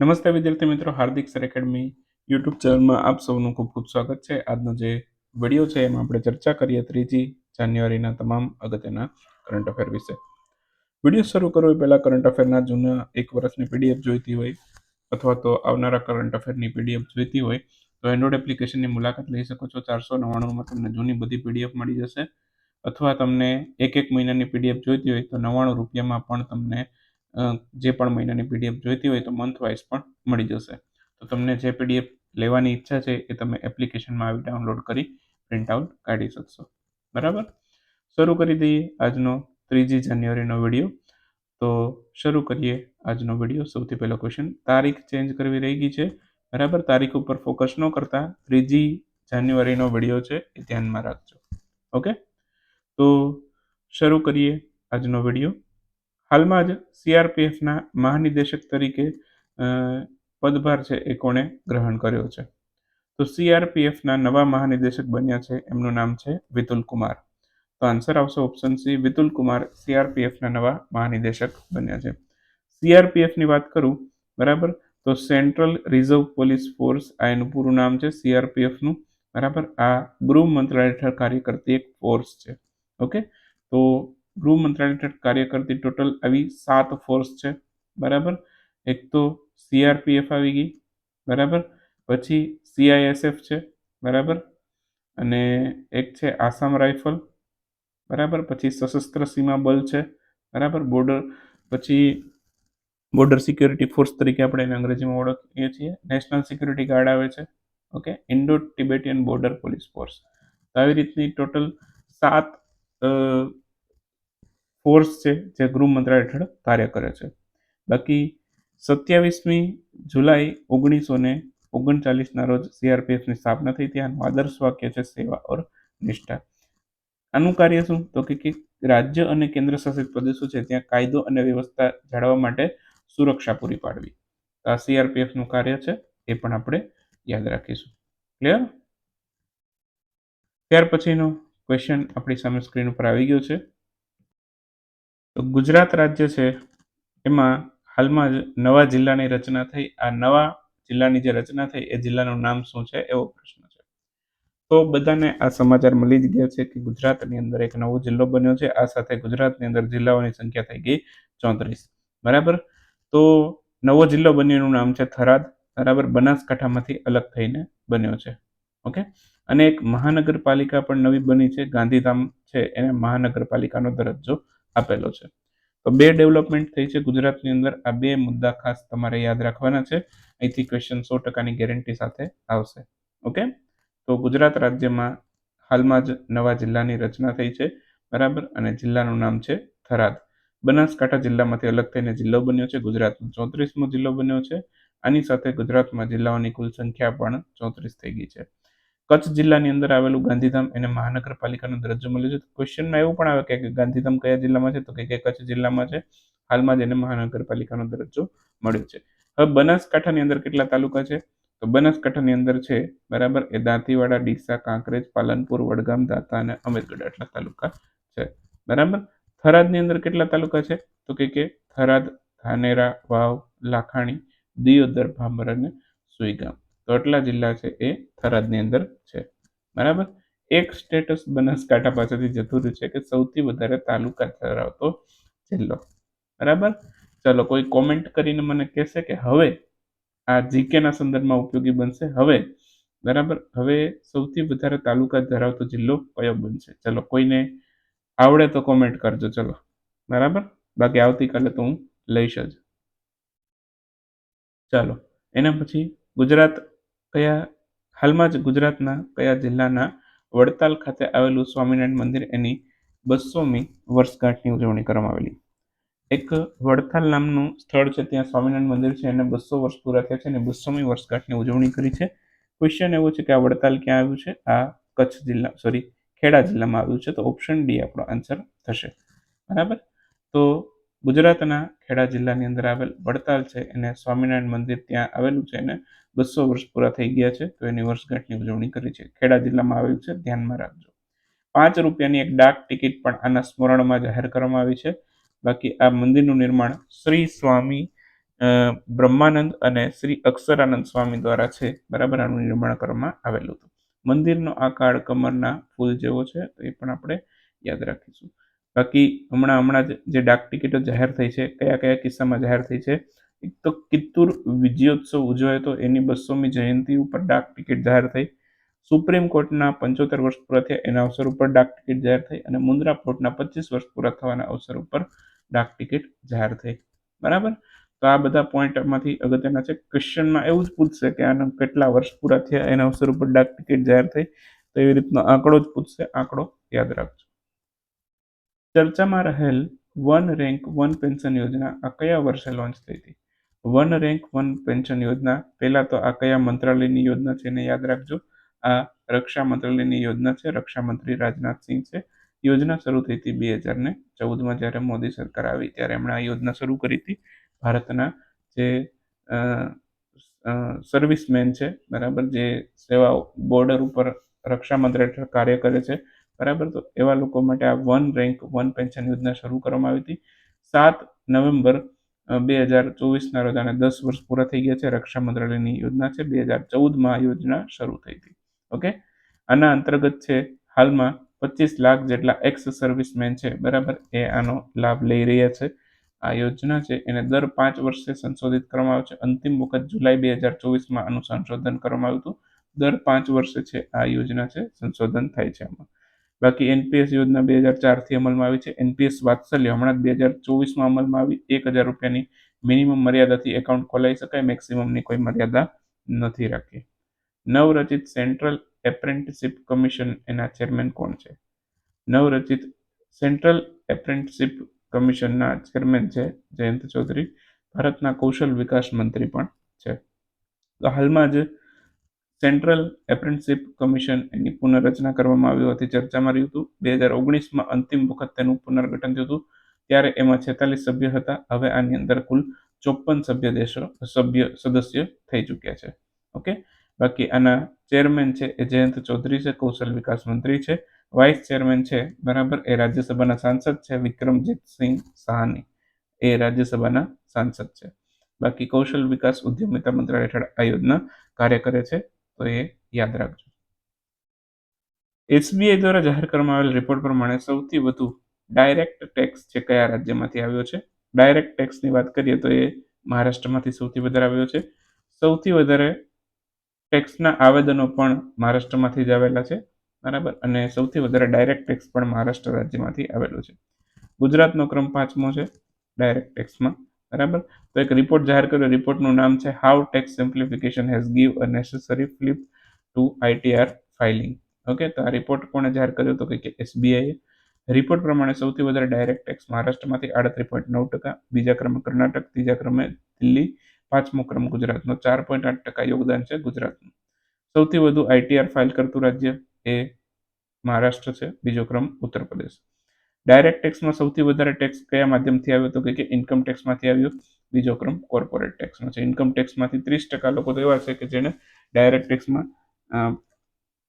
નમસ્તે વિદ્યાર્થી મિત્રો, હાર્દિક સર એકેડમી યુટ્યુબ ચેનલમાં આપ સૌનું ખૂબ ખૂબ સ્વાગત છે. આજનો જે વીડિયો છે, એમાં આપણે ચર્ચા કરીએ ત્રીજી જાન્યુઆરીના તમામ અગત્યના કરંટ અફેર વિશે. વીડિયો શરૂ કરવો એ પહેલાં કરંટ અફેરના જૂના એક વર્ષની પીડીએફ જોઈતી હોય અથવા તો આવનારા કરંટ અફેરની પીડીએફ જોઈતી હોય, તો એન્ડ્રોઇડ એપ્લિકેશનની મુલાકાત લઈ શકો છો. ચારસો નવ્વાણુંમાં તમને જૂની બધી પીડીએફ મળી જશે. અથવા તમને એક એક મહિનાની પીડીએફ જોઈતી હોય, તો નવ્વાણું રૂપિયામાં પણ તમને જે પણ મહિનાની પીડીએફ જોઈતી હોય તો મંથ વાઇઝ પણ મળી જશે. તો તમને જે પીડીએફ લેવાની ઈચ્છા છે એ તમે એપ્લિકેશનમાં આવી ડાઉનલોડ કરી પ્રિન્ટ આઉટ કાઢી શકશો. બરાબર? શરૂ કરી દઈએ આજનો ત્રીજી જાન્યુઆરીનો વીડિયો. તો શરૂ કરીએ આજનો વીડિયો. સૌથી પહેલો ક્વેશ્ચન તારીખ ચેન્જ કરવી રહી ગઈ છે. બરાબર? તારીખ ઉપર ફોકસ ન કરતા ત્રીજી જાન્યુઆરીનો વીડિયો છે એ ધ્યાનમાં રાખજો. ઓકે? તો શરૂ કરીએ આજનો વીડિયો. હાલમાં જ સીઆરપીએફના મહાનિદેશક તરીકે પદભાર છે એ કોણે ગ્રહણ કર્યો છે. તો સીઆરપીએફના નવા મહાનિદેશક બન્યા છે, એમનું નામ છે વિતુલ કુમાર. તો આન્સર આવશે ઓપ્શન સી, વિતુલ કુમાર સીઆરપીએફના નવા મહાનિદેશક બન્યા છે. સીઆરપીએફની વાત કરું, બરાબર? તો સેન્ટ્રલ રિઝર્વ પોલીસ ફોર્સ આ એનું પૂરું નામ છે સીઆરપીએફનું બરાબર? આ ગૃહ મંત્રાલય હેઠળ કાર્ય કરતી એક ફોર્સ છે, ઓકે? તો ગૃહ મંત્રાલય કાર્ય કરતી ટોટલ આવી સાત ફોર્સ છે. બરાબર? એક તો સીઆરપીએફ આવી ગઈ. બરાબર? પછી સીઆઈએસએફ છે. બરાબર? અને એક છે આસામ રાઇફલ. બરાબર? પછી સશસ્ત્ર સીમા બલ છે. બરાબર? બોર્ડર. પછી બોર્ડર સિક્યોરિટી ફોર્સ તરીકે આપણે એને અંગ્રેજીમાં ઓળખીએ છીએ. નેશનલ સિક્યુરિટી ગાર્ડ આવે છે. Okay? Indo Tibetan border police force તો આવી રીતની ટોટલ સાત ફોર્સ છે જે ગૃહ મંત્રાલય હેઠળ કાર્ય કરે છે. બાકી સત્યાવીસમી જુલાઈ ઓગણીસો ને ઓગણચાલીસના રોજ સીઆરપીએફની સ્થાપના થઈ ત્યાંનું આદર્શ વાક્ય છે સેવા ઓર નિષ્ઠા. આનું કાર્ય શું? તો કે રાજ્ય અને કેન્દ્ર શાસિત પ્રદેશો છે ત્યાં કાયદો અને વ્યવસ્થા જાળવવા માટે સુરક્ષા પૂરી પાડવી. તો આ સીઆરપીએફનું કાર્ય છે એ પણ આપણે યાદ રાખીશું. ક્લિયર ત્યાર પછીનો ક્વેશ્ચન આપણી સામે સ્ક્રીન ઉપર આવી ગયો છે. તો ગુજરાત રાજ્ય છે, એમાં હાલમાં જ નવા જિલ્લાની રચના થઈ. આ નવા જિલ્લાની જે રચના થઈ, એ જિલ્લાનું નામ શું છે, એવો પ્રશ્ન છે. તો બધાને આ સમાચાર મળી જ ગયા છે કે ગુજરાતની અંદર એક નવો જિલ્લો બન્યો છે. આ સાથે ગુજરાતની અંદર જિલ્લાઓની સંખ્યા થઈ ગઈ ચોત્રીસ. બરાબર? તો નવો જિલ્લો બન્યોનું નામ છે થરાદ. બરાબર? બનાસકાંઠામાંથી અલગ થઈને બન્યો છે. ઓકે? અને એક મહાનગરપાલિકા પણ નવી બની છે. ગાંધીધામ છે, એને મહાનગરપાલિકાનો દરજ્જો આપેલો છે. તો બે ડેવલપમેન્ટ થઈ છે ગુજરાતની અંદર. આ બે મુદ્દા ખાસ તમારે યાદ રાખવાના છે. અહીંથી ક્વેશ્ચન સો ટકાની ગેરંટી સાથે આવશે. ઓકે તો ગુજરાત રાજ્યમાં હાલમાં જ નવા જિલ્લાની રચના થઈ છે. બરાબર? અને જિલ્લાનું નામ છે થરાદ. બનાસકાંઠા જિલ્લામાંથી અલગ થઈને જિલ્લો બન્યો છે. ગુજરાતનો ચોત્રીસમો જિલ્લો બન્યો છે. આની સાથે ગુજરાતમાં જિલ્લાઓની કુલ સંખ્યા પણ ચોત્રીસ થઈ ગઈ છે. કચ્છ જિલ્લાની અંદર આવેલું ગાંધીધામ એને મહાનગરપાલિકાનો દરજ્જો મળ્યો છે. ક્વેશ્ચનમાં એવું પણ આવે કે ગાંધીધામ કયા જિલ્લામાં છે? તો કે કચ્છ જિલ્લામાં છે. હાલમાં જ એને મહાનગરપાલિકાનો દરજ્જો મળ્યો છે. હવે બનાસકાંઠાની અંદર કેટલા તાલુકા છે? તો બનાસકાંઠાની અંદર છે, બરાબર, એ દાંતીવાડા, ડીસા, કાંકરેજ, પાલનપુર, વડગામ, દાતા અને અમેરગઢ આટલા તાલુકા છે. બરાબર? થરાદની અંદર કેટલા તાલુકા છે? તો કે કે થરાદ, ધાનેરા, વાવ, લાખાણી, દિયોદર ભાંભર અને સુઈગામ. તો જિલ્લા છે એ થરાદની અંદર છે. બરાબર? એક સ્ટેટસ બનાસકાંઠા પાસેથી જતું રહ્યું છે કે સૌથી વધારે તાલુકા ધરાવતો જિલ્લો. બરાબર? ચલો કોઈ કોમેન્ટ કરીને મને કહેશે કે હવે આ જીકેના સંદર્ભમાં ઉપયોગી બનશે. હવે, બરાબર? હવે સૌથી વધારે તાલુકા ધરાવતો જિલ્લો કયો બનશે? ચલો કોઈને આવડે તો કોમેન્ટ કરજો. ચલો. બરાબર? બાકી આવતીકાલે તો હું લઈશ જ. ચાલો. એના પછી ગુજરાત કયા હાલમાં જ ગુજરાતના કયા જિલ્લાના વડતાલ ખાતે આવેલું સ્વામિનારાયણ મંદિર એની બસોમી વર્ષગાંઠની ઉજવણી કરવામાં આવેલી. એક વડતાલ નામનું સ્થળ છે, ત્યાં સ્વામિનારાયણ મંદિર છે, એને બસો વર્ષ પૂરા થયા છે અને બસોમી વર્ષગાંઠની ઉજવણી કરી છે. ક્વેશ્ચન એવો છે કે આ વડતાલ ક્યાં આવ્યું છે? આ કચ્છ જિલ્લા, સોરી, ખેડા જિલ્લામાં આવ્યું છે. તો ઓપ્શન ડી આપણો આન્સર થશે. બરાબર? તો ગુજરાતના ખેડા જિલ્લાની અંદર આવેલ વડતાલ છે એને સ્વામિનારાયણ મંદિર ત્યાં આવેલું છે એને બસો વર્ષ પૂરા થઈ ગયા છે તો એની વર્ષગાંઠની ઉજવણી કરી છે. ખેડા જિલ્લામાં આવેલું છે, ધ્યાનમાં રાખજો. પાંચ રૂપિયાની એક ડાક ટિકિટ પણ આના સ્મરણમાં જાહેર કરવામાં આવી છે. બાકી આ મંદિરનું નિર્માણ શ્રી સ્વામી બ્રહ્માનંદ અને શ્રી અક્ષરાનંદ સ્વામી દ્વારા છે. બરાબર, આનું નિર્માણ કરવામાં આવેલું હતું. મંદિરનો આકાર કમરના ફૂલ જેવો છે, તો એ પણ આપણે યાદ રાખીશું. બાકી હમણાં હમણાં જે ડાક ટિકિટો જાહેર થઈ છે, કયા કયા કિસ્સામાં જાહેર થઈ છે, એક તો કિત્તુર વિજયોત્સવ ઉજવાયો તો એની બસોમી જયંતિ ઉપર ડાક ટિકિટ જાહેર થઈ. સુપ્રીમ કોર્ટના પંચોતેર વર્ષ પૂરા થયા એના અવસર ઉપર ડાક ટિકિટ જાહેર થઈ અને મુન્દ્રા પોર્ટના પચીસ વર્ષ પૂરા થવાના અવસર ઉપર ડાક ટિકિટ જાહેર થઈ. બરાબર? તો આ બધા પોઈન્ટમાંથી અગત્યના છે. ક્વેશ્ચનમાં એવું જ પૂછશે કે આના કેટલા વર્ષ પૂરા થયા એના અવસર ઉપર ડાક ટિકિટ જાહેર થઈ, તો એવી રીતનો આંકડો જ પૂછશે. આંકડો યાદ રાખજો. ચર્ચામાં રહેલ વન રેન્ક વન પેન્શન યોજના આ કયા વર્ષે લોન્ચ થઈ હતી? વન રેન્ક વન પેન્શન યોજના, પહેલાં તો આ કયા મંત્રાલયની યોજના છે એને યાદ રાખજો. આ રક્ષા મંત્રાલયની યોજના છે રક્ષામંત્રી રાજનાથસિંહ રાજનાથ સિંહ છે. યોજના શરૂ થઈ હતી બે હજાર ને ચૌદમાં જ્યારે મોદી સરકાર આવી ત્યારે એમણે આ યોજના શરૂ કરી હતી. ભારતના જે સર્વિસમેન છે, બરાબર, જે સેવાઓ બોર્ડર ઉપર રક્ષા મંત્રાલય કાર્ય કરે છે બરાબર? તો એવા લોકો માટે આ વન રેન્ક, વન પેન્શન યોજના શરૂ કરવામાં આવી હતી. સાત નવેમ્બર બે હજાર ચોવીસના રોજ અને દસ વર્ષ પૂરા થઈ ગયા છે. રક્ષા મંત્રાલયની યોજના છે. બે હજાર ચૌદમાં આ યોજના શરૂ થઈ હતી. ઓકે? આના અંતર્ગત છે, હાલમાં પચીસ લાખ જેટલા એક્સ સર્વિસમેન છે. બરાબર? એ આનો લાભ લઈ રહ્યા છે. આ યોજના છે, એને દર પાંચ વર્ષે સંશોધિત કરવામાં આવે છે. અંતિમ વખત જુલાઈ બે હજાર ચોવીસમાં આનું સંશોધન કરવામાં આવ્યું હતું. દર પાંચ વર્ષે છે, આ યોજના છે, સંશોધન થાય છે આમાં. બાકી એનપીએસ યોજના બે હજાર ચારથી અમલમાં આવી છે. એનપીએસ વાત્સલ્ય હમણાં બે હજાર ચોવીસમાં અમલમાં આવી. એક હજાર રૂપિયાની મિનિમમ મર્યાદાથી એકાઉન્ટ ખોલાવી શકાય. મેક્સિમમની કોઈ મર્યાદા નથી રાખી. નવરચિત સેન્ટ્રલ એપ્રેન્ટિસિપ કમિશન એના ચેરમેન કોણ છે? નવરચિત સેન્ટ્રલ એપ્રેન્ટિસિપ કમિશનના ચેરમેન છે જયંત ચૌધરી. ભારતના કૌશલ વિકાસ મંત્રી પણ છે. હાલમાં જ સેન્ટ્રલ એપ્રેન્ટશીપ કમિશન એની પુનઃરચના કરવામાં આવી હતી ચર્ચામાં રહ્યું હતું. બે હજાર ઓગણીસમાં અંતિમ વખત તેનું પુનર્ગઠન થયું હતું. ત્યારે એમાં છેતાલીસ સભ્ય હતા. હવે આની અંદર કુલ ચોપન સભ્ય દેશો, સભ્ય સદસ્ય થઈ ચૂક્યા છે. ઓકે? બાકી આના ચેરમેન છે એ જયંત ચૌધરી છે, કૌશલ વિકાસ મંત્રી છે, વાઇસ ચેરમેન છે, બરાબર, એ રાજ્યસભાના સાંસદ છે, વિક્રમજીત સિંહ સાહાની, એ રાજ્યસભાના સાંસદ છે. બાકી કૌશલ વિકાસ ઉદ્યમિતા મંત્રાલય હેઠળ આ યોજના કાર્ય કરે છે. તો એ યાદ રાખજો. એસબીઆઈ દ્વારા જાહેર કરવામાં આવેલ રિપોર્ટ પ્રમાણે સૌથી વધુ ડાયરેક્ટ ટેક્સ જે કયા રાજ્યમાંથી આવ્યો છે? ડાયરેક્ટ ટેક્સની વાત કરીએ તો એ મહારાષ્ટ્રમાંથી સૌથી વધારે આવ્યો છે. સૌથી વધારે ટેક્સના આવેદનો પણ મહારાષ્ટ્રમાંથી જ આવેલા છે. બરાબર? અને સૌથી વધારે ડાયરેક્ટ ટેક્સ પણ મહારાષ્ટ્ર રાજ્યમાંથી આવેલો છે. ગુજરાતનો ક્રમ પાંચમો છે ડાયરેક્ટ ટેક્સમાં બરાબર? તો એક રિપોર્ટ જાહેર કર્યો. રિપોર્ટનું નામ છે how tax simplification has give a necessary fillip to ITR filing okay તો આ રિપોર્ટ કોણે જાહેર કર્યો તો કે એસબીઆઈએ રિપોર્ટ પ્રમાણે સૌથી વધારે ડાયરેક્ટ ટેક્સ મહારાષ્ટ્રમાંથી આડત્રીસ પોઈન્ટ નવ ટકા, બીજા ક્રમે કર્ણાટક, ત્રીજા ક્રમે દિલ્હી, પાંચમો ક્રમ ગુજરાતનો ચાર પોઈન્ટ આઠ ટકા યોગદાન છે ગુજરાતનું. સૌથી વધુ આઈટીઆર ફાઇલ કરતું રાજ્ય એ મહારાષ્ટ્ર છે, બીજો ક્રમ ઉત્તર પ્રદેશ. ડાયરેક્ટ ટેક્સમાં સૌથી વધારે ટેક્સ કયા માધ્યમથી આવ્યો તો કે ઇન્કમ ટેક્સમાંથી આવ્યો? બીજો ક્રમ કોર્પોરેટ ટેક્સનો છે. ઇન્કમ ટેક્સમાંથી ત્રીસ ટકા લોકો તો એવા છે કે જેને ડાયરેક્ટ ટેક્સમાં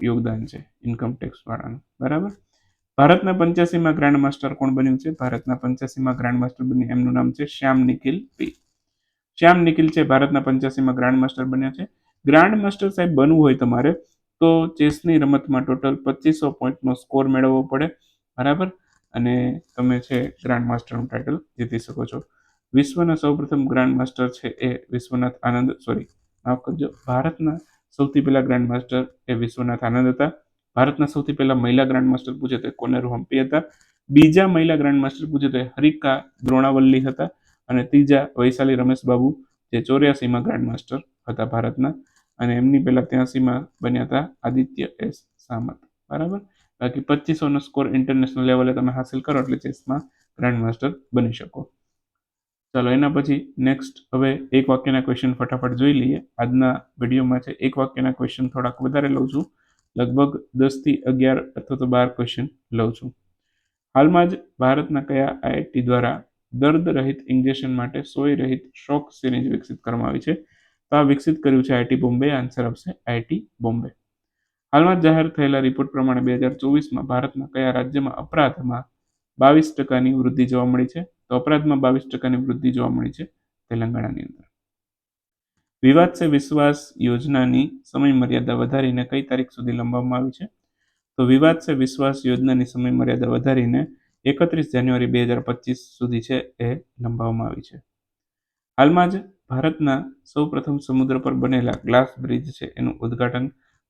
યોગદાન છે ઇન્કમ ટેક્સ વાળાનું. બરાબર? ભારતના પંચ્યાસીમાં ગ્રાન્ડ માસ્ટર કોણ બન્યું છે? ભારતના પંચ્યાસીમાં ગ્રાન્ડ માસ્ટર બન્યું. એમનું નામ છે શ્યામ નિખિલ પી. શ્યામ નિખિલ છે ભારતના પંચ્યાસીમાં ગ્રાન્ડ માસ્ટર બન્યા છે. ગ્રાન્ડ માસ્ટર સાહેબ બનવું હોય તમારે તો ચેસની રમતમાં ટોટલ પચીસો પોઈન્ટનો સ્કોર મેળવવો પડે. બરાબર? અને તમે છે ગ્રાન્ડ માસ્ટરનું ટાઇટલ જીતી શકો છો. વિશ્વના સૌપ્રથમ ગ્રાન્ડ માસ્ટર છે એ વિશ્વનાથ આનંદ સોરી માફ કરજો, ભારતના સૌથી પહેલા ગ્રાન્ડ માસ્ટર એ વિશ્વનાથ આનંદ હતા. ભારતના સૌથી પહેલા મહિલા ગ્રાન્ડ માસ્ટર પૂછે તો કોનેરુ હમ્પી હતા. બીજા મહિલા ગ્રાન્ડ માસ્ટર પૂછે તો હરિકા દ્રોણાવલ્લી હતા. અને ત્રીજા વૈશાલી રમેશ બાબુ જે ચોર્યાસીમાં ગ્રાન્ડ માસ્ટર હતા ભારતના. અને એમની પહેલા ત્યાસીમાં બન્યા હતા આદિત્ય એસ સામત. બરાબર? બાકી પચીસોનો સ્કોર ઇન્ટરનેશનલ લેવલે તમે હાસિલ કરો એટલે ચેસમાં ગ્રાન્ડ માસ્ટર બની શકો. ચાલો, એના પછી નેક્સ્ટ હવે એક વાક્યના ક્વેશ્ચન ફટાફટ જોઈ લઈએ. આજના વિડીયોમાં છે એક વાક્યના ક્વેશ્ચન થોડાક વધારે લઉં છું. લગભગ દસથી અગિયાર અથવા તો બાર ક્વેશ્ચન લઉં છું. હાલમાં જ ભારતના કયા આઈઆઈટી દ્વારા દર્દ રહિત ઇન્જેક્શન માટે સોય રહિત શોક સિરીંજ વિકસિત કરવામાં આવી છે? તો આ વિકસિત કર્યું છે આઈટી બોમ્બે. આન્સર આવશે આઈટી બોમ્બે. હાલમાં જાહેર થયેલા રિપોર્ટ પ્રમાણે બે હજાર ચોવીસમાં ભારતના કયા રાજ્યમાં અપરાધમાં બાવીસ ટકાની વૃદ્ધિ જોવા મળી છે? તો અપરાધમાં બાવીસ ટકાની વૃદ્ધિ જોવા મળી છે તેલંગાણાની અંદર. વિવાદ સે વિશ્વાસ યોજનાની સમય મર્યાદા વધારીને કઈ તારીખ સુધી લંબાવવામાં આવી છે? તો વિવાદ સે વિશ્વાસ યોજનાની સમય મર્યાદા વધારીને એકત્રીસ જાન્યુઆરી બે હજાર પચીસ સુધી છે એ લંબાવવામાં આવી છે. હાલમાં જ ભારતના સૌ પ્રથમ સમુદ્ર પર બનેલા ગ્લાસ બ્રિજ છે એનું ઉદ્ઘાટન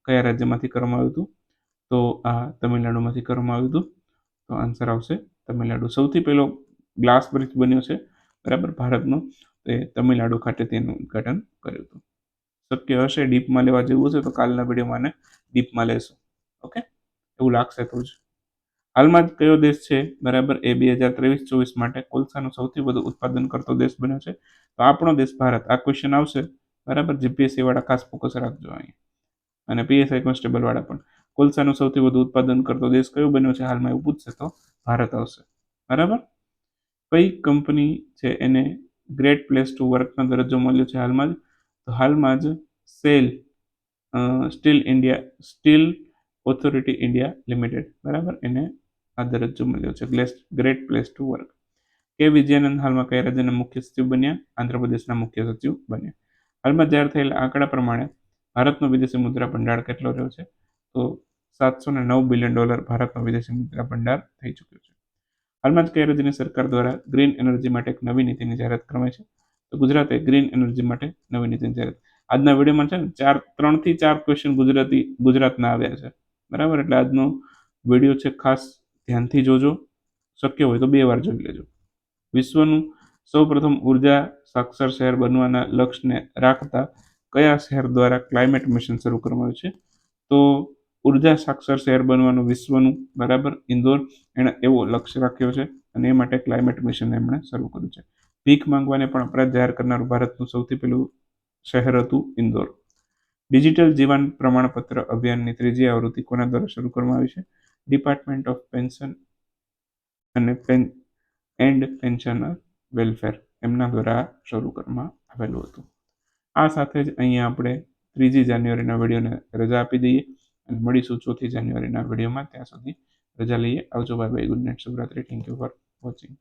કયા રાજ્યમાંથી કરવામાં આવ્યું હતું? તો આ તમિલનાડુમાંથી કરવામાં આવ્યું હતું. તો આન્સર આવશે તમિલનાડુ. સૌથી પહેલો ગ્લાસ બ્રિજ બન્યો છે. બરાબર? ભારતનો. તે તમિલનાડુ ખાતે તેનું ઉદ્ઘાટન કર્યું હતું. શક્ય હશે ડીપમાં લેવા જેવું છે તો કાલના વિડીયોમાં આને ડીપમાં લેશું. ઓકે? એવું લાગશે તો જ. હાલમાં કયો દેશ છે? બરાબર? એ બે હજાર ત્રેવીસ ચોવીસ માટે કોલસાનું સૌથી વધુ ઉત્પાદન કરતો દેશ બન્યો છે. તો આપણો દેશ ભારત. આ ક્વેશ્ચન આવશે. બરાબર? જીપીએસસી વાળા ખાસ ફોકસ રાખજો અહીં અને પીએસઆઈ કોન્સ્ટેબલ વાળા પણ. કોલસાનું સૌથી વધુ ઉત્પાદન કરતો દેશ કયો બન્યો છે હાલમાં એવું પૂછશે તો ભારત આવશે. બરાબર? કઈ કંપની છે એને ગ્રેટ પ્લેસ ટુ વર્કનો દરજ્જો મળ્યો છે હાલમાં જ? તો હાલમાં જ SAIL steel India, steel authority India limited. બરાબર? એને આ દરજ્જો મળ્યો છે. ગ્રેટ પ્લેસ ટુ વર્ક કે વિજયાનંદ હાલમાં કયા રાજ્યના મુખ્ય સચિવ બન્યા? આંધ્રપ્રદેશના મુખ્ય સચિવ બન્યા. હાલમાં જાહેર થયેલા આંકડા પ્રમાણે ભારતનો વિદેશી મુદ્રા ભંડાર કેટલો રહ્યો છે? તો સાતસો ને નવ બિલિયન ડોલર ભારતનો વિદેશી મુદ્રા ભંડાર થઈ ચૂક્યો છે. હાલમાં જ કયા રાજ્યની સરકાર દ્વારા ગ્રીન એનર્જી માટે એક નવી નીતિની જાહેરાત કરવામાં છે. તો ગુજરાતે ગ્રીન એનર્જી માટે નવી નીતિની જાહેરાત આજના વિડીયોમાં છે ને, ચાર ત્રણથી ચાર ક્વેશ્ચન ગુજરાતી, ગુજરાતના આવ્યા છે. બરાબર? એટલે આજનો વીડિયો છે ખાસ ધ્યાનથી જોજો. શક્ય હોય તો બે વાર જોઈ લેજો. વિશ્વનું સૌપ્રથમ ઊર્જા સાક્ષર શહેર બનવાના લક્ષ્યને રાખતા કયા શહેર દ્વારા ક્લાઇમેટ મિશન શરૂ કરવામાં આવ્યું છે? તો ઊર્જા સાક્ષર શહેર બનવાનું વિશ્વનું બરાબર ઇન્દોર એણે એવો લક્ષ્ય રાખ્યો છે અને એ માટે ક્લાઇમેટ મિશન એમણે શરૂ કર્યું છે. ભીખ માંગવાને પણ અપરાધ જાહેર કરનારું ભારતનું સૌથી પહેલું શહેર હતું ઇન્દોર. ડિજિટલ જીવન પ્રમાણપત્ર અભિયાનની ત્રીજી આવૃત્તિ કોના દ્વારા શરૂ કરવામાં આવી છે? ડિપાર્ટમેન્ટ ઓફ પેન્શન અને પેન એન્ડ પેન્શનર વેલફેર એમના દ્વારા શરૂ કરવામાં આવેલું હતું. આ સાથે જ અહીંયા આપણે ત્રીજી જાન્યુઆરીના વિડીયોને રજા આપી દઈએ અને મળીશું ચોથી જાન્યુઆરીના વિડીયોમાં. ત્યાં સુધી રજા લઈએ. આવજો. Bye bye. Good night શુભરાત્રી. Thank you for watching